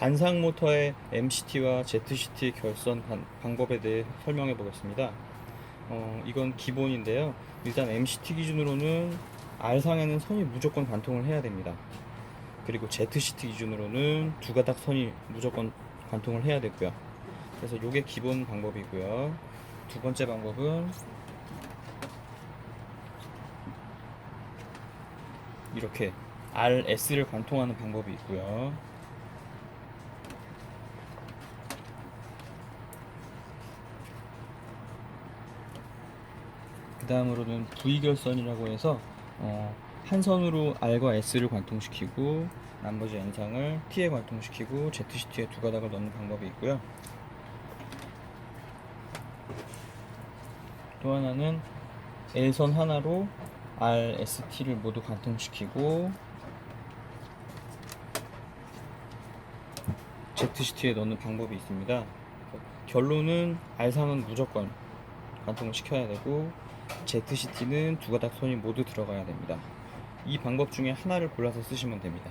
단상 모터의 MCT와 ZCT 결선 반- 방법에 대해 설명해 보겠습니다. 어, 이건 기본인데요. 일단 MCT 기준으로는 R상에는 선이 무조건 관통을 해야 됩니다. 그리고 ZCT 기준으로는 두 가닥 선이 무조건 관통을 해야 되고요. 그래서 이게 기본 방법이고요. 두 번째 방법은 이렇게 RS를 관통하는 방법이 있고요. 그 다음으로는 V결선이라고 해서 어, 한 선으로 R과 S를 관통시키고 나머지 N상을 T에 관통시키고 ZCT에 두 가닥을 넣는 방법이 있고요. 또 하나는 L선 하나로 R, S, T를 모두 관통시키고 ZCT에 넣는 방법이 있습니다. 결론은 R상은 무조건 관통을 시켜야 되고 ZCT는 두 가닥 손이 모두 들어가야 됩니다. 이 방법 중에 하나를 골라서 쓰시면 됩니다.